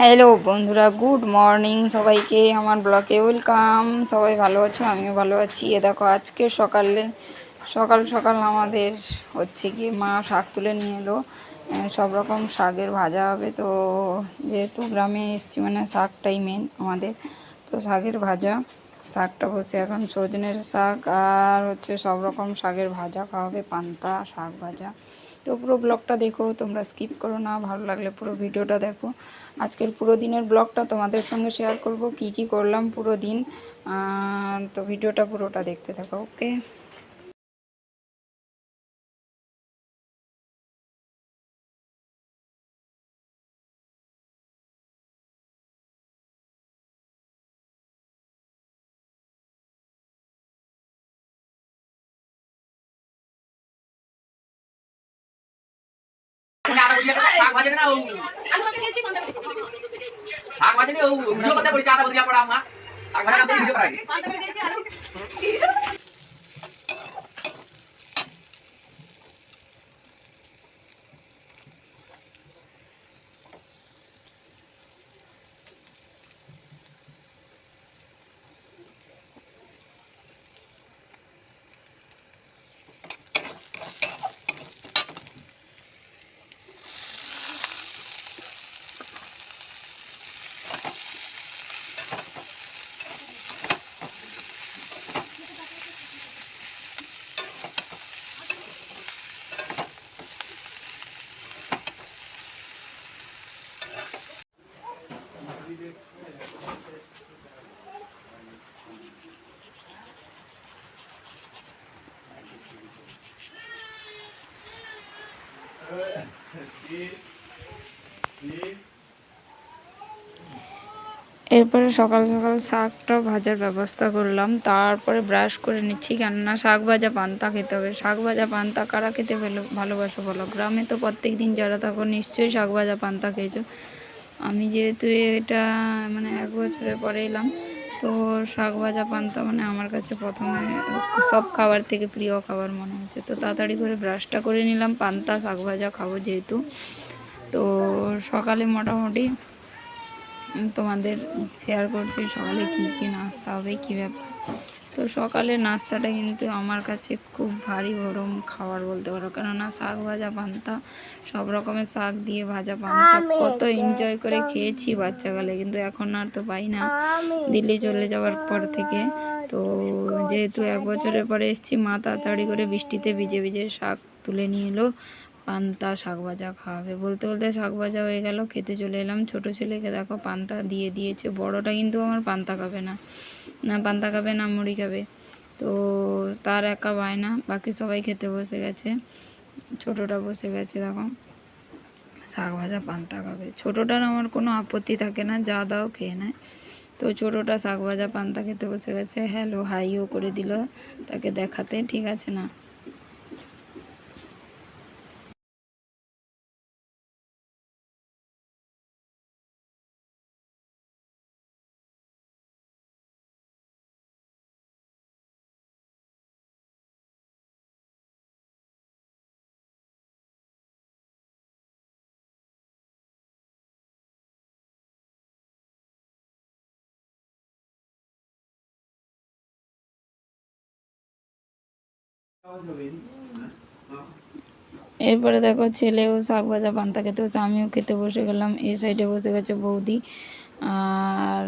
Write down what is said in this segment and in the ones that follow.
Hello বন্ধুরা good morning সবাইকে আমার ব্লকে ওয়েলকাম সবাই ভালো আছো? আমিও ভালো আছি। এ দেখো, আজকে সকালে, সকাল সকাল আমাদের হচ্ছে কি মা শাক তুলে নিয়ে এলো। সব রকম শাকের ভাজা হবে, তো যেহেতু গ্রামে এসছি মানে শাকটাই মেন আমাদের, তো শাকের ভাজা। শাকটা বসে এখন সজনের শাক, আর হচ্ছে সব রকম শাকের ভাজা খাওয়া হবে, পান্তা, শাক ভাজা। তো পুরো ব্লগটা দেখো, তোমরা স্কিপ করো না, ভালো লাগলে পুরো ভিডিওটা দেখো। আজকের পুরো দিনের ব্লগটা তোমাদের সঙ্গে শেয়ার করব, কি কি করলাম পুরো দিন। তো ভিডিওটা পুরোটা দেখতে থাকো ওকে শাক ভাজে না ও শাক ভাজে না ও ভিডিও করতে পারি চাঁদা বদলিয়া পড়া আমার শাক ভাজে না ভিডিও করা এরপরে সকাল সকাল শাকটা ভাজার ব্যবস্থা করলাম, তারপরে ব্রাশ করে নিচ্ছি, কেননা শাক ভাজা পান্তা খেতে হবে। শাক ভাজা পান্তা কারা খেতে ভালো ভালোবাসো বলো? গ্রামে তো প্রত্যেক দিন যারা থাকো, নিশ্চয়ই শাক ভাজা পান্তা খেয়েছো। আমি যেহেতু এটা মানে এক বছরের পরে এলাম তো শাক ভাজা পান্তা মানে আমার কাছে প্রথমে সব খাবার থেকে প্রিয় খাবার মনে হচ্ছে। তো তাড়াতাড়ি করে ব্রাশটা করে নিলাম, পান্তা, শাক ভাজা খাব যেহেতু। তো সকালে মোটামুটি তোমাদের শেয়ার করছি সকালে কী কী নাস্তা হবে, কী ব্যাপার। তো সকালে নাস্তাটা কিন্তু আমার কাছে খুব ভারী গরম খাবার বলতে পারো। কেননা শাক ভাজা পান্তা সব রকমের শাক দিয়ে ভাজা পান্তা কত এনজয় করে খেয়েছি বাচ্চাকালে। কিন্তু এখন আর তো পাই না। দিল্লি চলে যাওয়ার পর থেকে। তো যেহেতু এক বছরের পরে এসেছি মা তাড়াতাড়ি করে বৃষ্টিতে ভিজে ভিজে শাক তুলে নিয়ে এলো। পান্তা শাক ভাজা খাওয়াবে বলতে বলতে শাক ভাজা হয়ে গেল খেতে চলে এলাম। ছোট ছেলেকে দেখো পান্তা দিয়ে দিয়েছে। বড়টা কিন্তু আমার পান্তা খাবে না। না পান্তা খাবে না মুড়ি খাবে। তো তার একা বায়না, বাকি সবাই খেতে বসে গেছে। ছোটটা বসে গেছে, দেখো। শাক ভাজা, পান্তা খাবে। ছোটোটার আমার কোনো আপত্তি থাকে না, যা দাও খেয়ে নেয়। তো ছোটোটা শাক ভাজা, পান্তা খেতে বসে গেছে। হ্যালো হাইও করে দিল, তাকে দেখাতে। ঠিক আছে না? এরপরে দেখো ছেলেও শাক ভাজা, পান্তা খেতে বসে, আমিও খেতে বসে গেলাম। এই সাইডে বসে গেছে বৌদি আর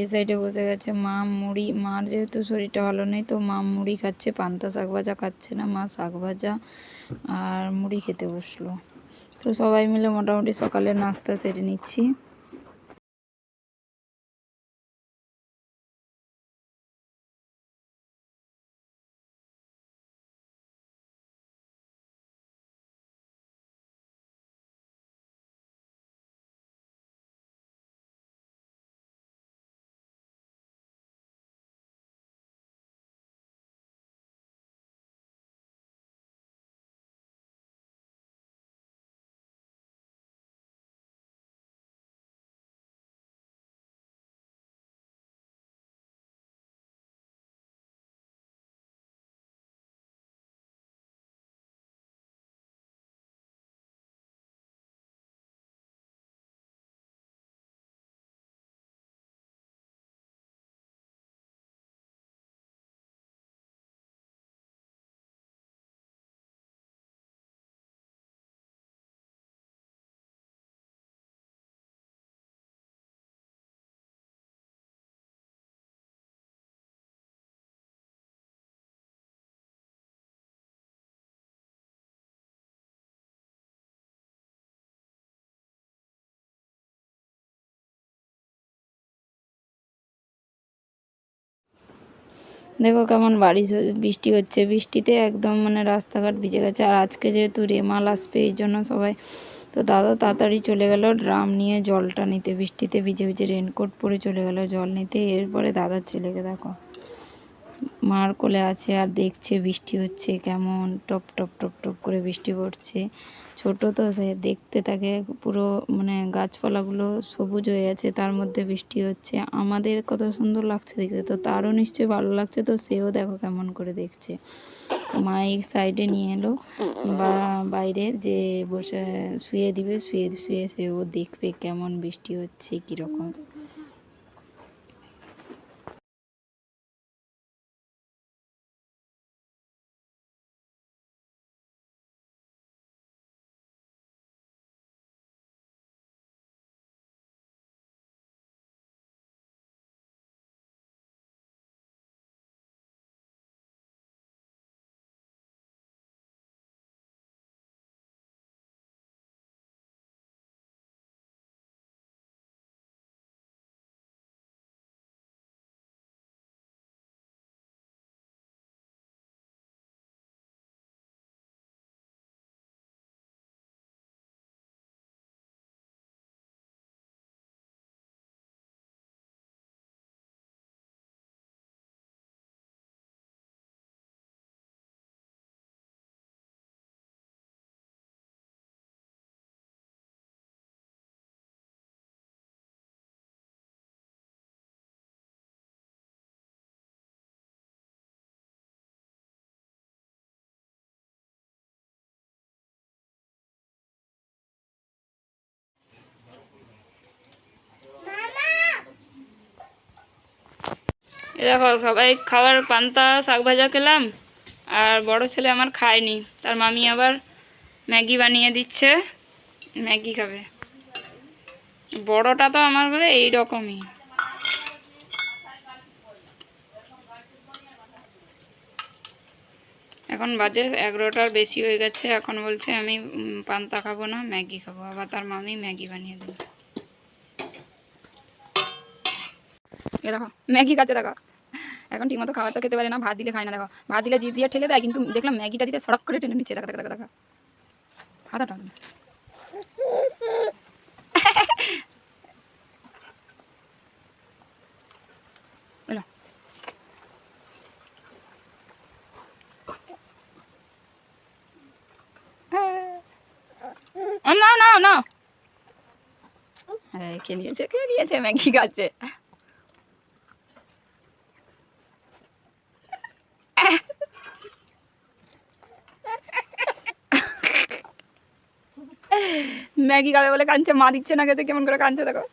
এ সাইডে বসে গেছে মা মুড়ি। মার যেহেতু শরীরটা ভালো নেই, তো মা মুড়ি খাচ্ছে, পান্তা শাক ভাজা খাচ্ছে না, মা শাক ভাজা আর মুড়ি খেতে বসল। তো সবাই মিলে মোটামুটি সকালে নাস্তা সেরে নিচ্ছি। দেখো কেমন বাড়ি বৃষ্টি হচ্ছে। বৃষ্টিতে একদম মানে রাস্তাঘাট ভিজে গেছে। আর আজকে যেহেতু রেমাল আসবে, এই জন্য সবাই তো দাদা তাড়াতাড়ি চলে গেল ড্রাম নিয়ে জলটা নিতে। বৃষ্টিতে ভিজে ভিজে রেনকোট পরে চলে গেল জল নিতে। এরপরে দাদার ছেলেকে দেখো। মার কোলে আছে আর দেখছে বৃষ্টি হচ্ছে কেমন। টপ টপ টপ টপ করে বৃষ্টি পড়ছে। ছোট তো, সে দেখতে থাকে পুরো মানে গাছপালাগুলো সবুজ হয়ে আছে, তার মধ্যে বৃষ্টি হচ্ছে। আমাদের কত সুন্দর লাগছে দেখতে, তো তারও নিশ্চয়ই ভালো লাগছে, তো সেও দেখো কেমন করে দেখছে। তো মা এই সাইডে নিয়ে এলো, বা বাইরে যে বসে, শুয়ে দিবে, শুয়ে শুয়ে সে ও দেখবে কেমন বৃষ্টি হচ্ছে, কীরকম। দেখো, সবাই খাবার পান্তা, শাক ভাজা খেলাম, আর বড় ছেলে আমার খায়নি। তার মামি আবার ম্যাগি বানিয়ে দিচ্ছে, ম্যাগি খাবে। বড়টা তো আমার ঘরে এই রকমই এখন বাজে এগারোটার বেশি হয়ে গেছে, এখন বলছে আমি পান্তা খাব না, ম্যাগি খাব। আবার তার মামি ম্যাগি বানিয়ে দেবে। এ দেখো, ম্যাগি খাচ্ছে দেখো। এখন ঠিকমতো খাবার তো খেতে পারে না, ভাত দিলে খায় না দেখো। ভাত দিলে জিভ দিয়ে ঠেলে দেয়, কিন্তু দেখলাম ম্যাগিটা দিতে সড়ক করে টেনে নিচ্ছে, দেখা দেখা দেখা দেখা। না না না কে নিয়েছে কে নিয়েছে ম্যাগি খাচ্ছে ম্যাগি খাবে বলে কাঁদছে মা দিচ্ছে না খেতে কেমন করে কাঁদছে দেখো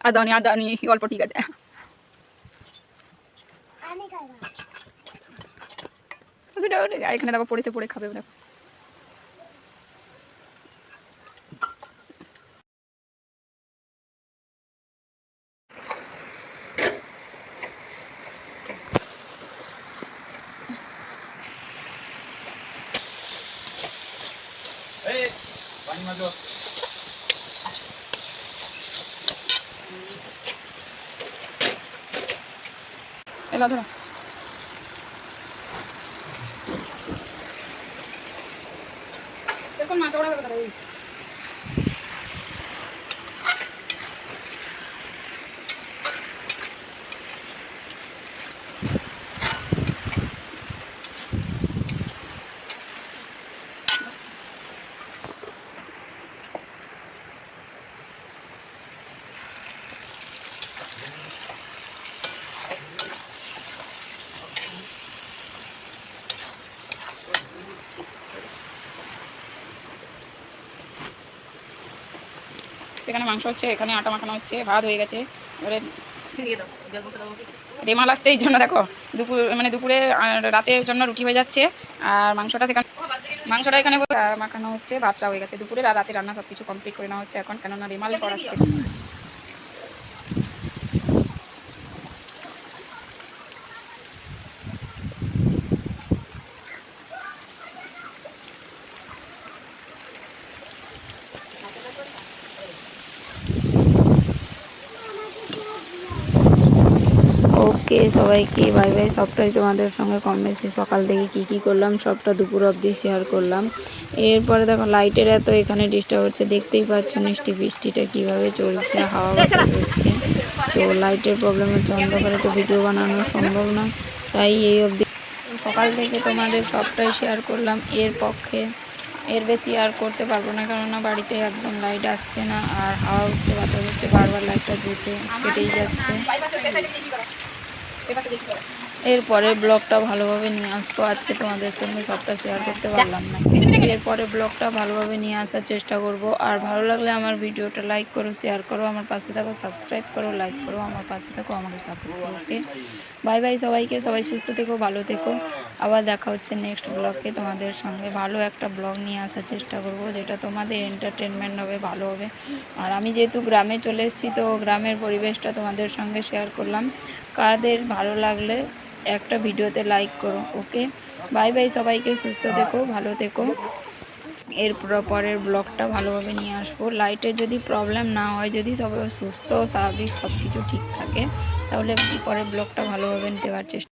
আর দাওনি আর দাওনি অল্প ঠিক আছে সেটা ওটা এখানে দেখো পড়েছে পড়ে খাবে দেখো एला थोड़ा तेरे को माटोड़ा बता रही সেখানে মাংস হচ্ছে এখানে আটা মাখানো হচ্ছে ভাত হয়ে গেছে। এবারে রেমাল আসছে এই জন্য দেখো দুপুর মানে দুপুরে রাতের জন্য রুটি হয়ে যাচ্ছে আর মাংসটা সেখানে মাংসটা এখানে মাখানো হচ্ছে ভাতটা হয়ে গেছে। দুপুরে আর রাতে রান্না সব কিছু কমপ্লিট করে নেওয়া হচ্ছে এখন কেননা রেমাল করা আসছে সবাইকে, বাই বাই। সবটাই তোমাদের সঙ্গে কম বেশি। সকাল থেকে কি কি করলাম, সবটা দুপুর অবধি শেয়ার করলাম। এরপরে দেখো লাইটের এত এখানে ডিস্টার্ব হচ্ছে। দেখতেই পাচ্ছ মিষ্টি বৃষ্টিটা কীভাবে চলছে, হাওয়া বাতাস হচ্ছে। তো লাইটের প্রবলেম হচ্ছে, অন্ধকারে তো ভিডিও বানানো সম্ভব না। তাই এই অবধি সকাল থেকে তোমাদের সবটাই শেয়ার করলাম। এর পক্ষে এর বেশি আর করতে পারব না, কেননা বাড়িতে একদম লাইট আসছে না। আর হাওয়া হচ্ছে, বাতাস হচ্ছে, বারবার লাইটটা যেতে, কেটেই যাচ্ছে। 谁把手机递给 এরপরে ব্লগটা ভালোভাবে নিয়ে আসব। আজকে তোমাদের সঙ্গে সবটা শেয়ার করতে পারলাম না। এরপরে ব্লগটা ভালোভাবে নিয়ে আসার চেষ্টা করব। আর ভালো লাগলে আমার ভিডিওটা লাইক করো শেয়ার করো, আমার পাশে থাকো সাবস্ক্রাইব করো লাইক করো, আমার পাশে থাকো, আমাকে সাপোর্ট করো ওকে বাই বাই সবাইকে, সবাই সুস্থ থেকো, ভালো থেকো। আবার দেখা হচ্ছে নেক্সট ব্লগে তোমাদের সঙ্গে ভালো একটা ব্লগ নিয়ে আসার চেষ্টা করব, যেটা তোমাদের এন্টারটেনমেন্ট হবে, ভালো হবে। আর আমি যেহেতু গ্রামে চলে এসেছি, তো গ্রামের পরিবেশটা তোমাদের সঙ্গে শেয়ার করলাম। কাদের ভালো লাগলে একটা ভিডিওতে লাইক করো ওকে বাই বাই সবাইকে, সুস্থ থেকো, ভালো থেকো। এরপর পরের ব্লগটা ভালোভাবে নিয়ে আসব। লাইটের যদি প্রবলেম না হয়, যদি সব সুস্থ, স্বাভাবিক সব কিছু ঠিক থাকে, তাহলে পরের ব্লগটা ভালোভাবে নিতে চেষ্টা